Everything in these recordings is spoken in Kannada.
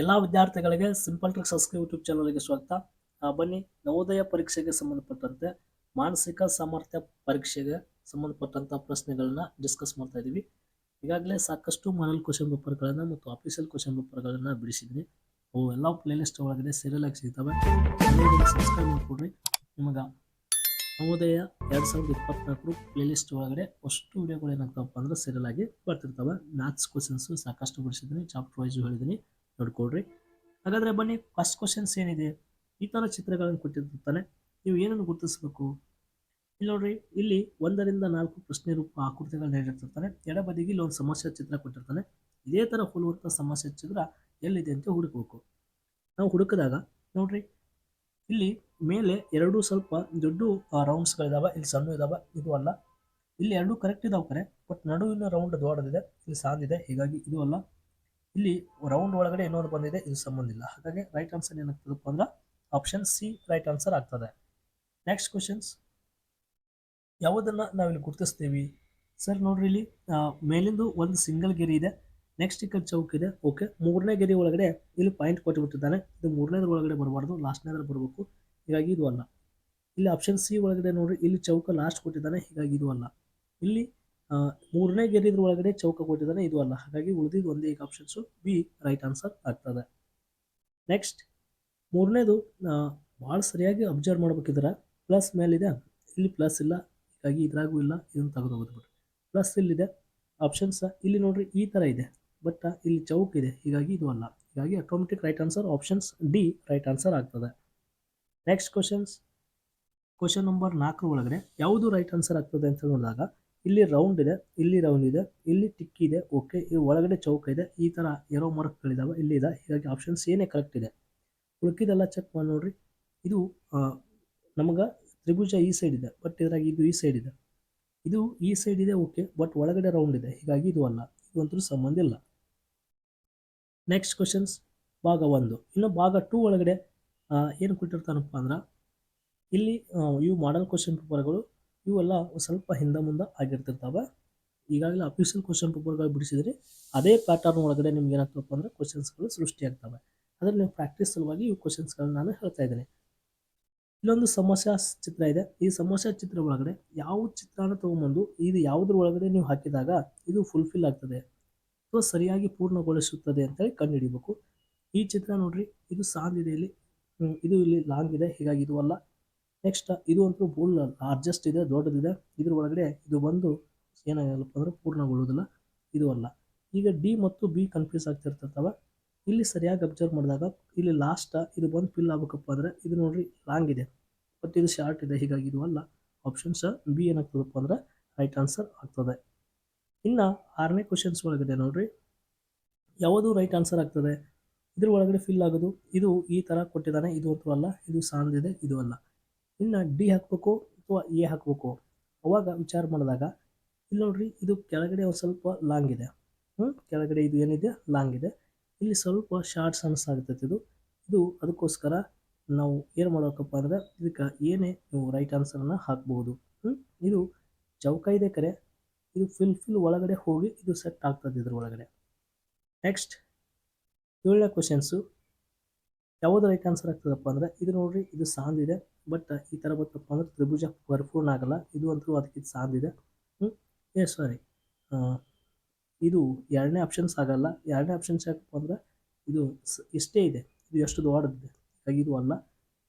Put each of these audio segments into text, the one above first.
ಎಲ್ಲ ವಿದ್ಯಾರ್ಥಿಗಳಿಗೆ ಸಿಂಪಲ್ ಟ್ರಿಕ್ಸ್ ಸಂಸ್ಕೃತಿ ಯೂಟ್ಯೂಬ್ ಚಾನಲ್ಗೆ ಸ್ವಾಗತ. ಬನ್ನಿ, ನವೋದಯ ಪರೀಕ್ಷೆಗೆ ಸಂಬಂಧಪಟ್ಟಂತೆ ಮಾನಸಿಕ ಸಾಮರ್ಥ್ಯ ಪರೀಕ್ಷೆಗೆ ಸಂಬಂಧಪಟ್ಟಂತ ಪ್ರಶ್ನೆಗಳನ್ನ ಡಿಸ್ಕಸ್ ಮಾಡ್ತಾ ಇದ್ದೀವಿ ಈಗಾಗಲೇ ಸಾಕಷ್ಟು ಮಾಡಲ್ ಕ್ವಶನ್ ಪೇಪರ್ಗಳನ್ನು ಮತ್ತು ಆಫೀಷಿಯಲ್ ಕ್ವಶನ್ ಪೇಪರ್ಗಳನ್ನು ಬಿಡಿಸಿದ್ದೀನಿ. ಅವು ಎಲ್ಲ ಪ್ಲೇಲಿಸ್ಟ್ ಒಳಗಡೆ ಸೀರಿಯಲ್ ಆಗಿ ಸಿಗ್ತವೆ. ಸಬ್ಸ್ಕ್ರೈಬ್ ಮಾಡಿಕೊಡ್ರಿ. ನಿಮಗೆ ನವೋದಯ ಎರಡು ಸಾವಿರದ ಇಪ್ಪತ್ನಾಲ್ಕರು ಪ್ಲೇಲಿಸ್ಟ್ ಒಳಗಡೆ ಅಷ್ಟು ವಿಡಿಯೋಗಳು ಏನಾಗ್ತವಪ್ಪ ಅಂದ್ರೆ ಸೀರಿಯಲ್ ಆಗಿ ಬರ್ತಿರ್ತವೆ. ಮ್ಯಾಥ್ಸ್ ಕ್ವಶನ್ಸು ಸಾಕಷ್ಟು ಬಿಡಿಸಿದ್ದೀನಿ ಚಾಪ್ಟರ್ ವೈಸ್ ಹೇಳಿದ್ದೀನಿ. ನೋಡ್ಕೊಡ್ರಿ ಹಾಗಾದ್ರೆ ಬನ್ನಿ ಫಸ್ಟ್ ಕ್ವಶನ್ಸ್ ಏನಿದೆ? ಈ ಥರ ಚಿತ್ರಗಳನ್ನು ಕೊಟ್ಟಿರ್ತಾನೆ ನೀವು ಏನನ್ನು ಗುರುತಿಸಬೇಕು? ಇಲ್ಲಿ ನೋಡ್ರಿ, ಇಲ್ಲಿ ಒಂದರಿಂದ ನಾಲ್ಕು ಪ್ರಶ್ನೆ ರೂಪ ಆಕೃತಿಗಳನ್ನ ಹೇಳಿರ್ತಿರ್ತಾನೆ ಎಡಬದಿಗೆ ಇಲ್ಲಿ ಒಂದು ಸಮಸ್ಯೆ ಚಿತ್ರ ಕೊಟ್ಟಿರ್ತಾನೆ. ಇದೇ ಥರ ಹೋಲುವಂಥ ಸಮಸ್ಯೆ ಚಿತ್ರ ಎಲ್ಲಿದೆ ಅಂತ ಹುಡುಕಬೇಕು. ನಾವು ಹುಡುಕಿದಾಗ, ನೋಡ್ರಿ, ಇಲ್ಲಿ ಮೇಲೆ ಎರಡು ಸ್ವಲ್ಪ ದೊಡ್ಡ ರೌಂಡ್ಸ್ಗಳಿದಾವೆ ಇಲ್ಲಿ ಸಣ್ಣ ಇದಾವೆ. ಇದು ಅಲ್ಲ. ಇಲ್ಲಿ ಎರಡು ಕರೆಕ್ಟ್ ಇದಾವೆ ಕರೆ ಬಟ್ ನಡುವಿನ ರೌಂಡ್ ದೊಡ್ಡದಿದೆ. ಇಲ್ಲಿ ಸಾಂದಿದೆ ಹೀಗಾಗಿ ಇದು ಅಲ್ಲ. ಇಲ್ಲಿ ರೌಂಡ್ ಒಳಗಡೆ ಇನ್ನೊಂದು ಬಂದಿದೆ, ಇದು ಸಂಬಂಧ ಇಲ್ಲ ಹಾಗಾಗಿ ರೈಟ್ ಆನ್ಸರ್ ಏನಾಗ್ತದಪ್ಪ ಅಂದ್ರೆ ಆಪ್ಷನ್ ಸಿ ರೈಟ್ ಆನ್ಸರ್ ಆಗ್ತದೆ. ನೆಕ್ಸ್ಟ್ ಕ್ವಶನ್ಸ್ ಯಾವುದನ್ನ ನಾವಿಲ್ಲಿ ಗುರುತಿಸ್ತೀವಿ? ಸರ್ ನೋಡ್ರಿ ಇಲ್ಲಿ ಮೇಲಿಂದು ಒಂದು ಸಿಂಗಲ್ ಗೆರೆ ಇದೆ. ನೆಕ್ಸ್ಟ್ ಇಕ್ಕ ಚೌಕ್ ಇದೆ. ಓಕೆ ಮೂರನೇ ಗೆರೆ ಒಳಗಡೆ ಇಲ್ಲಿ ಪಾಯಿಂಟ್ ಕೊಟ್ಟುಬಿಟ್ಟಿದ್ದಾನೆ ಇದು ಮೂರನೇದ್ರ ಒಳಗಡೆ ಬರಬಾರ್ದು ಲಾಸ್ಟ್ನೇದ್ರ ಬರಬೇಕು. ಹೀಗಾಗಿ ಇದು ಅಲ್ಲ. ಇಲ್ಲಿ ಆಪ್ಷನ್ ಸಿ ಒಳಗಡೆ ನೋಡ್ರಿ, ಇಲ್ಲಿ ಚೌಕ ಲಾಸ್ಟ್ ಕೊಟ್ಟಿದ್ದಾನೆ, ಹೀಗಾಗಿ ಇದು ಅಲ್ಲ. ಇಲ್ಲಿ ಮೂರನೇ ಗೆದ್ದಿದ್ರ ಒಳಗಡೆ ಚೌಕ ಕೊಟ್ಟಿದ್ದಾನೆ, ಇದು ಅಲ್ಲ. ಹಾಗಾಗಿ ಉಳಿದಿದ್ದು ಒಂದೇ ಈಗ ಆಪ್ಷನ್ಸು ಬಿ ರೈಟ್ ಆನ್ಸರ್ ಆಗ್ತದೆ. ನೆಕ್ಸ್ಟ್ ಮೂರನೇದು ಭಾಳ ಸರಿಯಾಗಿ ಅಬ್ಸರ್ವ್ ಮಾಡ್ಬೇಕಿದ್ರೆ. ಪ್ಲಸ್ ಮೇಲಿದೆ, ಇಲ್ಲಿ ಪ್ಲಸ್ ಇಲ್ಲ, ಹೀಗಾಗಿ ಇದ್ರಾಗೂ ಇಲ್ಲ, ಇದನ್ನು ತೆಗೆದು ಹೋಗ್ಬಿಟ್ಟು ಪ್ಲಸ್ ಇಲ್ಲಿದೆ ಆಪ್ಷನ್ಸ್ ಇಲ್ಲಿ ನೋಡ್ರಿ, ಈ ಥರ ಇದೆ. ಬಟ್ ಇಲ್ಲಿ ಚೌಕ್ ಇದೆ, ಹೀಗಾಗಿ ಇದು ಅಲ್ಲ. ಹೀಗಾಗಿ automatic right answer options D right answer ಆಗ್ತದೆ. ನೆಕ್ಸ್ಟ್ ಕ್ವಶನ್ಸ್ ಕ್ವಶನ್ ನಂಬರ್ ನಾಲ್ಕರ ಒಳಗಡೆ, ಯಾವುದು ರೈಟ್ ಆನ್ಸರ್ ಆಗ್ತದೆ ಅಂತ ನೋಡಿದಾಗ ಇಲ್ಲಿ ರೌಂಡ್ ಇದೆ, ಇಲ್ಲಿ ರೌಂಡ್ ಇದೆ, ಇಲ್ಲಿ ಟಿಕ್ ಇದೆ ಓಕೆ ಈ ಒಳಗಡೆ ಚೌಕ ಇದೆ, ಈ ಥರ ಎರೋ ಮಾರ್ಕ್ಗಳಿದಾವೆ ಇಲ್ಲಿ ಇದೆ. ಹೀಗಾಗಿ ಆಪ್ಷನ್ಸ್ ಏನೇ ಕರೆಕ್ಟ್ ಇದೆ. ಉಳ್ಕಿದೆಲ್ಲ ಚೆಕ್ ಮಾಡಿ ನೋಡ್ರಿ. ಇದು ನಮಗೆ ತ್ರಿಭುಜ ಈ ಸೈಡ್ ಇದೆ ಬಟ್ ಇದ್ರಾಗ ಇದು ಈ ಸೈಡ್ ಇದೆ. ಇದು ಈ ಸೈಡ್ ಇದೆ ಓಕೆ ಬಟ್ ಒಳಗಡೆ ರೌಂಡ್ ಇದೆ. ಹೀಗಾಗಿ ಇದು ಅಲ್ಲ, ಇದು ಅಂತೂ ಸಂಬಂಧ ಇಲ್ಲ. ನೆಕ್ಸ್ಟ್ ಕ್ವಶನ್ಸ್ ಭಾಗ ಒಂದು. ಇನ್ನು ಭಾಗ ಟೂ ಒಳಗಡೆ ಏನು ಕೊಟ್ಟಿರ್ತಾನಪ್ಪ ಅಂದ್ರೆ, ಇಲ್ಲಿ ಇವು ಮಾಡಲ್ ಕ್ವಶನ್ ಪೇಪರ್ಗಳು ಇವೆಲ್ಲ ಸ್ವಲ್ಪ ಹಿಂದೆ ಮುಂದೆ ಆಗಿರ್ತಿರ್ತಾವೆ. ಈಗಾಗಲೇ ಅಫಿಷಿಯಲ್ ಕ್ವಶನ್ ಪೇಪರ್ಗಳು ಬಿಡಿಸಿದರೆ ಅದೇ ಪ್ಯಾಟರ್ನ್ ಒಳಗಡೆ ನಿಮ್ಗೆ ಏನಾಗ್ತಪ್ಪ ಅಂದ್ರೆ ಕ್ವಶನ್ಸ್ಗಳು ಸೃಷ್ಟಿಯಾಗ್ತವೆ ಅದರಲ್ಲಿ ನೀವು ಪ್ರಾಕ್ಟೀಸ್ ಸಲುವಾಗಿ ಈ ಕ್ವಶನ್ಸ್ಗಳನ್ನ ನಾನು ಹೇಳ್ತಾ ಇದ್ದೇನೆ. ಇಲ್ಲೊಂದು ಸಮಸ್ಯಾ ಚಿತ್ರ ಇದೆ. ಈ ಸಮಸ್ಯಾ ಚಿತ್ರ ಒಳಗಡೆ ಯಾವ ಚಿತ್ರನ ತೊಗೊಂಬಂದು ಇದು ಯಾವುದ್ರ ಒಳಗಡೆ ನೀವು ಹಾಕಿದಾಗ ಇದು ಫುಲ್ಫಿಲ್ ಆಗ್ತದೆ. ಅಥವಾ ಸರಿಯಾಗಿ ಪೂರ್ಣಗೊಳಿಸುತ್ತದೆ ಅಂತೇಳಿ ಕಂಡುಹಿಡಿಬೇಕು ಈ ಚಿತ್ರ ನೋಡ್ರಿ, ಇದು ಸಾಂದಿದೆ ಇಲ್ಲಿ. ಇದು ಇಲ್ಲಿ ಲಾಂಗ್ ಇದೆ. ಹೀಗಾಗಿ ಇದು ಅಲ್ಲ. ನೆಕ್ಸ್ಟ್ ಇದು ಅಂತೂ ಫುಲ್ ಲಾರ್ಜೆಸ್ಟ್ ಇದೆ, ದೊಡ್ಡದಿದೆ. ಇದ್ರ ಒಳಗಡೆ ಇದು ಬಂದು ಏನಾಗಲ್ಲಪ್ಪ ಅಂದ್ರೆ ಪೂರ್ಣಗೊಳ್ಳುವುದಿಲ್ಲ. ಇದು ಅಲ್ಲ. ಈಗ ಡಿ ಮತ್ತು ಬಿ ಕನ್ಫ್ಯೂಸ್ ಆಗ್ತಿರ್ತವೆ ಇಲ್ಲಿ ಸರಿಯಾಗಿ ಅಬ್ಸರ್ವ್ ಮಾಡಿದಾಗ ಇಲ್ಲಿ ಲಾಸ್ಟ್ ಇದು ಬಂದು ಫಿಲ್ ಆಗ್ಬೇಕಪ್ಪ ಅಂದರೆ ಇದು ನೋಡ್ರಿ ಲಾಂಗ್ ಇದೆ. ಬಟ್ ಇದು ಶಾರ್ಟ್ ಇದೆ, ಹೀಗಾಗಿ ಇದು ಅಲ್ಲ. ಆಪ್ಷನ್ಸ್ ಬಿ ಏನಾಗ್ತದಪ್ಪ ಅಂದ್ರೆ ರೈಟ್ ಆನ್ಸರ್ ಆಗ್ತದೆ. ಇನ್ನು ಆರನೇ ಕ್ವಶನ್ಸ್ ಒಳಗಡೆ ನೋಡ್ರಿ. ಯಾವುದು ರೈಟ್ ಆನ್ಸರ್ ಆಗ್ತದೆ? ಇದ್ರ ಒಳಗಡೆ ಫಿಲ್ ಆಗೋದು. ಇದು ಈ ಥರ ಕೊಟ್ಟಿದ್ದಾನೆ, ಇದು ಅಂತೂ ಅಲ್ಲ. ಇದು ಸಾಂದಿದೆ ಇದು ಅಲ್ಲ. ಇನ್ನು ಡಿ ಹಾಕಬೇಕು ಅಥವಾ ಎ ಹಾಕಬೇಕು? ಅವಾಗ ವಿಚಾರ ಮಾಡಿದಾಗ ಇಲ್ಲಿ ನೋಡ್ರಿ, ಇದು ಕೆಳಗಡೆ ಒಂದು ಸ್ವಲ್ಪ ಲಾಂಗ್ ಇದೆ. ಹ್ಞೂ ಕೆಳಗಡೆ ಇದು ಏನಿದೆ? ಲಾಂಗ್ ಇದೆ. ಇಲ್ಲಿ ಸ್ವಲ್ಪ ಶಾರ್ಟ್ಸ್ ಅನಿಸಾಗ್ತೈತೆ ಇದು. ಇದು ಅದಕ್ಕೋಸ್ಕರ ನಾವು ಏನು ಮಾಡಬೇಕಪ್ಪ ಅಂದರೆ, ಇದಕ್ಕೆ ಏನೇ ನೀವು ರೈಟ್ ಆನ್ಸರನ್ನು ಹಾಕ್ಬೋದು. ಹ್ಞೂ ಇದು ಚೌಕ ಇದೆ ಕರೆ. ಇದು ಫಿಲ್ ಫಿಲ್ ಒಳಗಡೆ ಹೋಗಿ ಇದು ಸೆಟ್ ಆಗ್ತದೆ ಇದ್ರ ಒಳಗಡೆ. ನೆಕ್ಸ್ಟ್ ಏಳನೇ ಕ್ವಶನ್ಸು ಯಾವುದು ರೈಟ್ ಆನ್ಸರ್ ಆಗ್ತದಪ್ಪ ಅಂದರೆ, ಇದು ನೋಡ್ರಿ, ಇದು ಸಾಂದಿದೆ ಬಟ್ ಈ ಥರ ಬರ್ತಪ್ಪ ಅಂದ್ರೆ ತ್ರಿಭುಜ ಪರಿಪೂರ್ಣ ಆಗಲ್ಲ. ಇದು ಅಂತೂ ಅದಕ್ಕೆ ಸಾಂದಿದೆ ಹ್ಞೂ ಏ ಸಾರಿ ಇದು ಎರಡನೇ ಆಪ್ಷನ್ಸ್ ಆಗಲ್ಲ. ಎರಡನೇ ಆಪ್ಷನ್ಸ್ ಯಾಕಪ್ಪ ಅಂದರೆ ಇದು ಇಷ್ಟೇ ಇದೆ. ಇದು ಎಷ್ಟು ದೊಡ್ಡದಿದೆ. ಹಾಗಾಗಿ ಇದು ಅಲ್ಲ.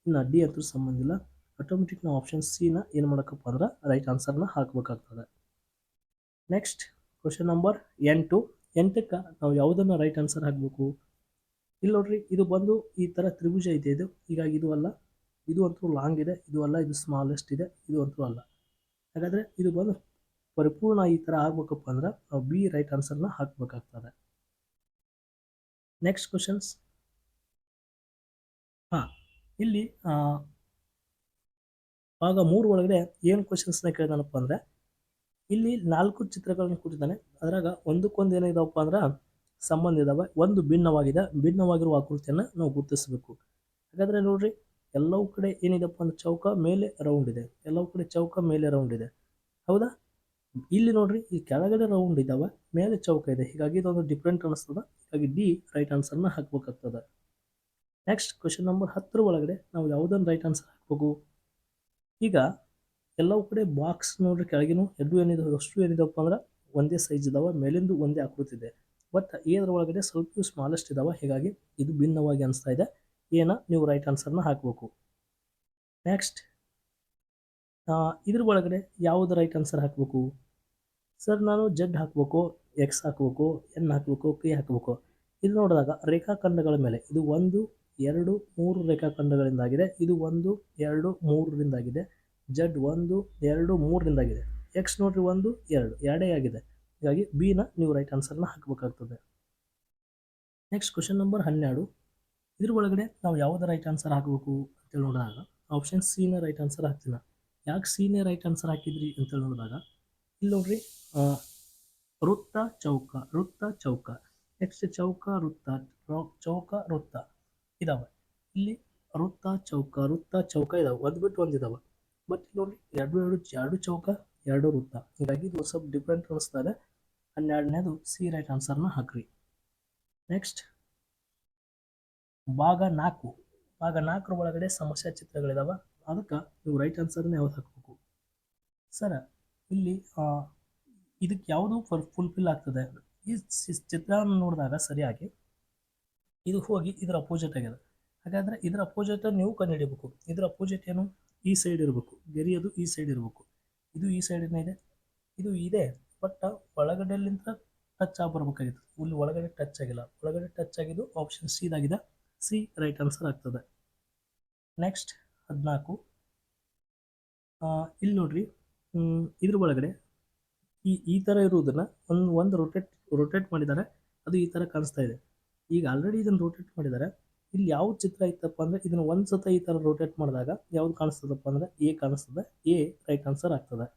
ಇನ್ನು ಅಡ್ಡಿ ಅಂತೂ ಸಂಬಂಧ ಇಲ್ಲ. ಆಟೋಮೆಟಿಕ್ ನಾವು ಆಪ್ಷನ್ ಸಿನ ಏನು ಮಾಡೋಕ್ಕಪ್ಪ ಅಂದ್ರೆ ರೈಟ್ ಆನ್ಸರ್ನ ಹಾಕಬೇಕಾಗ್ತದೆ. ನೆಕ್ಸ್ಟ್ ಕ್ವಶನ್ ನಂಬರ್ ಎಂಟು. ಎಂಟಕ್ಕೆ ನಾವು ಯಾವುದನ್ನು ರೈಟ್ ಆನ್ಸರ್ ಹಾಕಬೇಕು? ಇಲ್ಲಿ ನೋಡ್ರಿ, ಇದು ಬಂದು ಈ ಥರ ತ್ರಿಭುಜ ಇದೆ ಇದು. ಹೀಗಾಗಿ ಇದು ಅಲ್ಲ. ಇದು ಅಂತೂ ಲಾಂಗ್ ಇದೆ, ಇದು ಅಲ್ಲ, ಇದು ಸ್ಮಾಲೆಸ್ಟ್ ಇದೆ, ಇದು ಅಂತೂ ಅಲ್ಲ. ಹಾಗಾದರೆ ಇದು ಬಂದು ಪರಿಪೂರ್ಣ ಈ ಥರ ಆಗ್ಬೇಕಪ್ಪ ಅಂದ್ರೆ ನಾವು ಬಿ ರೈಟ್ ಆನ್ಸರ್ನ ಹಾಕಬೇಕಾಗ್ತದೆ. ನೆಕ್ಸ್ಟ್ ಕ್ವಶನ್ಸ್ ಹಾಂ, ಇಲ್ಲಿ ಆಗ ಮೂರು ಒಳಗಡೆ ಏನು ಕ್ವಶನ್ಸ್ನ ಕೇಳಿದಾನಪ್ಪ ಅಂದರೆ, ಇಲ್ಲಿ ನಾಲ್ಕು ಚಿತ್ರಗಳನ್ನು ಕೊಟ್ಟಿದ್ದಾನೆ. ಅದರಾಗ ಒಂದಕ್ಕೊಂದು ಏನಿದಾವಪ್ಪ ಅಂದ್ರೆ ಸಂಬಂಧ ಇದಾವೆ. ಒಂದು ಭಿನ್ನವಾಗಿದೆ, ಭಿನ್ನವಾಗಿರುವ ಆಕೃತಿಯನ್ನು ನಾವು ಗುರುತಿಸಬೇಕು. ಹಾಗಾದರೆ ನೋಡ್ರಿ ಎಲ್ಲವೂ ಕಡೆ ಏನಿದೆಪ್ಪ ಅಂದ್ರೆ ಚೌಕ ಮೇಲೆ ರೌಂಡ್ ಇದೆ. ಎಲ್ಲವೂ ಕಡೆ ಚೌಕ ಮೇಲೆ ರೌಂಡ್ ಇದೆ. ಹೌದಾ? ಇಲ್ಲಿ ನೋಡ್ರಿ, ಈ ಕೆಳಗಡೆ ರೌಂಡ್ ಇದ್ದಾವೆ ಮೇಲೆ ಚೌಕ ಇದೆ. ಹೀಗಾಗಿ ಇದೊಂದು ಡಿಫ್ರೆಂಟ್ ಅನಿಸ್ತದ. ಹೀಗಾಗಿ ಡಿ ರೈಟ್ ಆನ್ಸರ್ನ ಹಾಕ್ಬೇಕಾಗ್ತದೆ. ನೆಕ್ಸ್ಟ್ ಕ್ವಶನ್ ನಂಬರ್ ಹತ್ತರ ಒಳಗಡೆ ನಾವು ಯಾವುದನ್ನು ರೈಟ್ ಆನ್ಸರ್ ಹಾಕ್ಬೇಕು? ಈಗ ಎಲ್ಲವೂ ಕಡೆ ಬಾಕ್ಸ್ ನೋಡ್ರಿ ಕೆಳಗಿನೂ ಎರಡು ಏನಿದೆ ಅಷ್ಟು ಏನಿದೆಪ್ಪ ಅಂದ್ರೆ ಒಂದೇ ಸೈಜ್ ಇದಾವೆ, ಮೇಲಿಂದು ಒಂದೇ ಆಕೃತಿ ಇದೆ. ಬಟ್ ಇದರ ಒಳಗಡೆ ಸ್ವಲ್ಪ ಸ್ಮಾಲೆಸ್ಟ್ ಇದಾವೆ, ಹೀಗಾಗಿ ಇದು ಭಿನ್ನವಾಗಿ ಅನಿಸ್ತಾ ಇದೆ. ಏನ ನೀವು ರೈಟ್ ಆನ್ಸರ್ನ ಹಾಕಬೇಕು. ನೆಕ್ಸ್ಟ್ ಇದ್ರ ಒಳಗಡೆ ಯಾವುದು ರೈಟ್ ಆನ್ಸರ್ ಹಾಕಬೇಕು? ಸರ್ ನಾನು ಜಡ್ ಹಾಕಬೇಕು ಎಕ್ಸ್ ಹಾಕಬೇಕು ಎನ್ ಹಾಕಬೇಕು ಕೆ ಹಾಕಬೇಕು. ಇದು ನೋಡಿದಾಗ ರೇಖಾಖಂಡಗಳ ಮೇಲೆ, ಇದು ಒಂದು, ಎರಡು, ಮೂರು ರೇಖಾಖಂಡಗಳಿಂದಾಗಿದೆ, ಇದು ಒಂದು, ಎರಡು, ಮೂರರಿಂದಾಗಿದೆ ಜಡ್ ಒಂದು, ಎರಡು, ಮೂರರಿಂದಾಗಿದೆ. ಎಕ್ಸ್ ನೋಡ್ರಿ, ಒಂದು, ಎರಡು, ಎರಡೇ ಆಗಿದೆ. ಹೀಗಾಗಿ ಬಿನ ನೀವು ರೈಟ್ ಆನ್ಸರ್ನ ಹಾಕಬೇಕಾಗ್ತದೆ. ನೆಕ್ಸ್ಟ್ ಕ್ವಶನ್ ನಂಬರ್ ಹನ್ನೆರಡು. ಇದ್ರ ಒಳಗಡೆ ನಾವು ಯಾವ್ದು ರೈಟ್ ಆನ್ಸರ್ ಹಾಕಬೇಕು ಅಂತೇಳಿ ನೋಡಿದಾಗ ಆಪ್ಷನ್ ಸಿನ ರೈಟ್ ಆನ್ಸರ್ ಹಾಕ್ತೀನಿ ಯಾಕೆ ಸಿನೇ ರೈಟ್ ಆನ್ಸರ್ ಹಾಕಿದ್ರಿ ಅಂತೇಳಿ ನೋಡಿದಾಗ ಇಲ್ಲಿ ನೋಡ್ರಿ ವೃತ್ತ ಚೌಕ ವೃತ್ತ ಚೌಕ. ನೆಕ್ಸ್ಟ್ ಚೌಕ, ವೃತ್ತ ಚೌಕ, ವೃತ್ತ ಇದಾವೆ. ಇಲ್ಲಿ ವೃತ್ತ ಚೌಕ ವೃತ್ತ ಚೌಕ ಇದಾವೆ. ಒಂದು ಬಿಟ್ಟು ಒಂದು ಇದಾವೆ. ಬಟ್ ನೋಡ್ರಿ, ಎರಡು ಎರಡು ಎರಡು ಚೌಕ, ಎರಡು ವೃತ್ತ. ಹೀಗಾಗಿ ಇದು ಸ್ವಲ್ಪ ಡಿಫ್ರೆಂಟ್ ಅನಿಸ್ತಾ ಇದೆ. ಹನ್ನೆರಡನೇದು ಸಿ ರೈಟ್ ಆನ್ಸರ್ನ ಹಾಕ್ರಿ. ನೆಕ್ಸ್ಟ್ ಭಾಗ ನಾಲ್ಕು. ಭಾಗ ನಾಲ್ಕರ ಒಳಗಡೆ ಸಮಸ್ಯೆ ಚಿತ್ರಗಳಿದಾವೆ. ಅದಕ್ಕೆ ನೀವು ರೈಟ್ ಆನ್ಸರ್ನ ಯಾವ್ದು ಹಾಕಬೇಕು? ಸರ್ ಇಲ್ಲಿ ಇದಕ್ಕೆ ಯಾವುದು ಫುಲ್ಫಿಲ್ ಆಗ್ತದೆ? ಈ ಚಿತ್ರವನ್ನು ಚಿತ್ರ ನೋಡಿದಾಗ ಸರಿಯಾಗಿ ಇದು ಹೋಗಿ ಇದರ ಅಪೋಸಿಟ್ ಆಗಿದೆ. ಹಾಗಾದರೆ ಇದರ ಅಪೋಸಿಟ್ ನೀವು ಕಂಡುಹಿಡಿಬೇಕು. ಇದರ ಅಪೋಸಿಟ್ ಏನು? ಈ ಸೈಡ್ ಇರಬೇಕು. ಗೆರಿಯೋದು ಈ ಸೈಡ್ ಇರಬೇಕು. ಇದು ಈ ಸೈಡ್ ಇದೆ. ಇದು ಇದೆ ಬಟ್ ಒಳಗಡೆಲಿಂದ ಟಚ್ ಆಗಿ ಬರ್ಬೇಕಾಗಿತ್ತು ಇಲ್ಲಿ ಒಳಗಡೆ ಟಚ್ ಆಗಿಲ್ಲ. ಒಳಗಡೆ ಟಚ್ ಆಗಿದ್ದು ಆಪ್ಷನ್ ಸಿ ಇದಾಗಿದೆ. ಸಿ ರೈಟ್ ಆನ್ಸರ್ ಆಗ್ತದೆ. ನೆಕ್ಸ್ಟ್ ಹದಿನಾಲ್ಕು. ಇಲ್ಲಿ ನೋಡ್ರಿ ಇದ್ರ ಒಳಗಡೆ ಈ ಈ ಥರ ಇರುವುದನ್ನ ಒಂದು ಒಂದು ರೊಟೇಟ್ ರೊಟೇಟ್ ಮಾಡಿದ್ದಾರೆ ಅದು ಈ ಥರ ಕಾಣಿಸ್ತಾ ಇದೆ. ಈಗ ಆಲ್ರೆಡಿ ಇದನ್ನು ರೊಟೇಟ್ ಮಾಡಿದ್ದಾರೆ ಇಲ್ಲಿ ಯಾವ ಚಿತ್ರ ಇತ್ತಪ್ಪ ಅಂದ್ರೆ ಇದನ್ನು ಒಂದು ಸತ ಈ ಥರ ರೊಟೇಟ್ ಮಾಡಿದಾಗ ಯಾವ್ದು ಕಾಣಿಸ್ತದಪ್ಪ ಅಂದ್ರೆ ಎ ಕಾಣಿಸ್ತದೆ, ಎ ರೈಟ್ ಆನ್ಸರ್ ಆಗ್ತದೆ.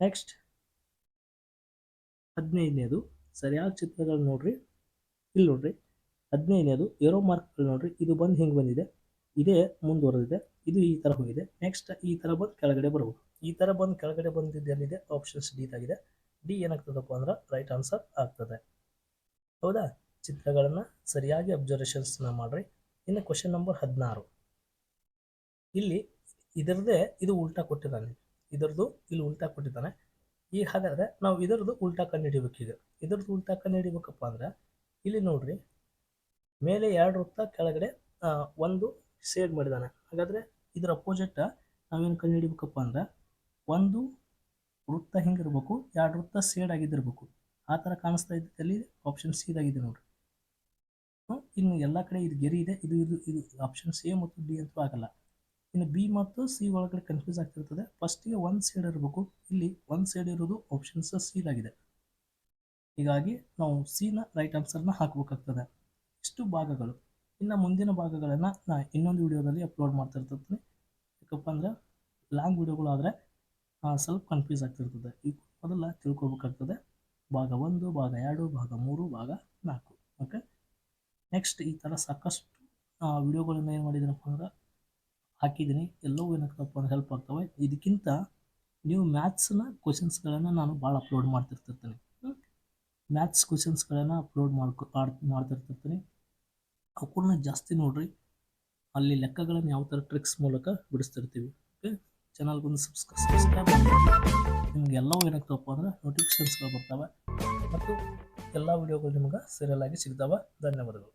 ನೆಕ್ಸ್ಟ್ ಹದಿನೈದನೇದು, ಸರಿಯಾದ ಚಿತ್ರಗಳು ನೋಡ್ರಿ. ಇಲ್ಲಿ ನೋಡ್ರಿ ಹದಿನೈದನೇದು ಏರೋ ಮಾರ್ಕ್ಗಳು ನೋಡ್ರಿ, ಇದು ಬಂದು ಹಿಂಗೆ ಬಂದಿದೆ? ಇದೇ ಮುಂದುವರೆದಿದೆ, ಇದು ಈ ಥರ ಹೋಗಿದೆ. ನೆಕ್ಸ್ಟ್ ಈ ಥರ ಬಂದು ಕೆಳಗಡೆ ಬರ್ಬೋದು ಈ ಥರ ಬಂದು ಕೆಳಗಡೆ ಬಂದಿದ್ದು ಎಲ್ಲಿದೆ? ಆಪ್ಷನ್ಸ್ ಡಿ ಆಗಿದೆ ಡಿ ಏನಾಗ್ತದಪ್ಪ ಅಂದ್ರೆ ರೈಟ್ ಆನ್ಸರ್ ಆಗ್ತದೆ. ಹೌದಾ? ಚಿತ್ರಗಳನ್ನು ಸರಿಯಾಗಿ ಅಬ್ಸರ್ವೇಷನ್ಸ್ನ ಮಾಡ್ರಿ. ಇನ್ನು ಕ್ವಶನ್ ನಂಬರ್ ಹದಿನಾರು. ಇಲ್ಲಿ ಇದರದೇ ಇದು ಉಲ್ಟಾ ಕೊಟ್ಟಿದ್ದಾನೆ. ಇದರದ್ದು ಇಲ್ಲಿ ಉಲ್ಟಾ ಕೊಟ್ಟಿದ್ದಾನೆ. ಈಗ ಹಾಗಾದರೆ ನಾವು ಇದರದ್ದು ಉಲ್ಟಾ ಕಂಡು ಹಿಡಿಬೇಕೀಗ. ಇದರದ್ದು ಉಲ್ಟಾ ಕಂಡುಹಿಡಿಬೇಕಪ್ಪ ಅಂದ್ರೆ, ಇಲ್ಲಿ ನೋಡ್ರಿ ಮೇಲೆ ಎರಡು ವೃತ್ತ ಕೆಳಗಡೆ ಒಂದು ಸೇಡ್ ಮಾಡಿದ್ದಾನೆ ಹಾಗಾದ್ರೆ ಇದರ ಅಪೋಸಿಟ್ ನಾವೇನು ಕಂಡುಹಿಡಿಬೇಕಪ್ಪ ಅಂದ್ರೆ ಒಂದು ವೃತ್ತ ಹಿಂಗಿರ್ಬೇಕು, ಎರಡು ವೃತ್ತ ಸೇಡ್ ಆಗಿದ್ದಿರ್ಬೇಕು. ಆ ಥರ ಕಾಣಿಸ್ತಾ ಇದ್ದಲ್ಲಿ ಆಪ್ಷನ್ ಸಿ ಇದಾಗಿದೆ ನೋಡ್ರಿ. ಇನ್ನು ಎಲ್ಲ ಕಡೆ ಇದು ಗೆರಿ ಇದೆ. ಇದು ಇದು ಇದು ಆಪ್ಷನ್ ಸಿ ಮತ್ತು ಡಿ ಅಂತೂ ಆಗಲ್ಲ. ಇನ್ನು ಬಿ ಮತ್ತು ಸಿ ಒಳಗಡೆ ಕನ್ಫ್ಯೂಸ್ ಆಗ್ತಿರ್ತದೆ. ಫಸ್ಟಿಗೆ ಒಂದು ಸೈಡ್ ಇರಬೇಕು. ಇಲ್ಲಿ ಒಂದು ಸೈಡ್ ಇರೋದು ಆಪ್ಷನ್ಸ್ ಸಿ ಇದಾಗಿದೆ ಹೀಗಾಗಿ ನಾವು ಸಿನ ರೈಟ್ ಆನ್ಸರ್ನ ಹಾಕಬೇಕಾಗ್ತದೆ. ಇಷ್ಟು ಭಾಗಗಳು. ಇನ್ನು ಮುಂದಿನ ಭಾಗಗಳನ್ನು ನಾ ಇನ್ನೊಂದು ವಿಡಿಯೋದಲ್ಲಿ ಅಪ್ಲೋಡ್ ಮಾಡ್ತಾ ಇರ್ತಿರ್ತೀನಿ ಯಾಕಪ್ಪ ಅಂದ್ರೆ ಲಾಂಗ್ ವಿಡಿಯೋಗಳಾದರೆ ಸ್ವಲ್ಪ ಕನ್ಫ್ಯೂಸ್ ಆಗ್ತಿರ್ತದೆ. ಈಗ ಮೊದಲ ತಿಳ್ಕೊಬೇಕಾಗ್ತದೆ. ಭಾಗ ಒಂದು, ಭಾಗ ಎರಡು, ಭಾಗ ಮೂರು, ಭಾಗ ನಾಲ್ಕು. ಓಕೆ ನೆಕ್ಸ್ಟ್ ಈ ಥರ ಸಾಕಷ್ಟು ವಿಡಿಯೋಗಳನ್ನ ಏನು ಮಾಡಿದ್ದೀನಪ್ಪ ಅಂದ್ರೆ ಹಾಕಿದ್ದೀನಿ. ಎಲ್ಲವೂ ಏನಕ್ಕಪ್ಪ ಅಂದ್ರೆ ಹೆಲ್ಪ್ ಆಗ್ತವೆ. ಇದಕ್ಕಿಂತ ನೀವು ಮ್ಯಾಥ್ಸ್ನ ಕ್ವಶನ್ಸ್ಗಳನ್ನು ನಾನು ಭಾಳ ಅಪ್ಲೋಡ್ ಮಾಡ್ತಿರ್ತಿರ್ತೀನಿ ಮ್ಯಾಥ್ಸ್ ಕ್ವಶನ್ಸ್ಗಳನ್ನು ಅಪ್ಲೋಡ್ ಮಾಡ್ಕೊ ಮಾಡ್ತಾ ಅವಕ್ಕೂರ್ನ ಜಾಸ್ತಿ ನೋಡಿರಿ. ಅಲ್ಲಿ ಲೆಕ್ಕಗಳನ್ನು ಯಾವ ಥರ ಟ್ರಿಕ್ಸ್ ಮೂಲಕ ಬಿಡಿಸ್ತಿರ್ತೀವಿ. ಓಕೆ ಚಾನಲ್ ಒಂದು ಸಬ್ಸ್ಕ್ರೈಬ್ ಸಬ್ಸ್ಕ್ರೈಬ್ ನಿಮ್ಗೆ ಎಲ್ಲವೂ ಏನಾಗ್ತವಪ್ಪ ಅಂದ್ರೆ ನೋಟಿಫಿಕೇಶನ್ಸ್ಗಳು ಬರ್ತವೆ. ಮತ್ತು ಎಲ್ಲ ವಿಡಿಯೋಗಳು ನಿಮ್ಗೆ ಸೀರಿಯಲ್ ಆಗಿ ಸಿಗ್ತಾವೆ. ಧನ್ಯವಾದಗಳು.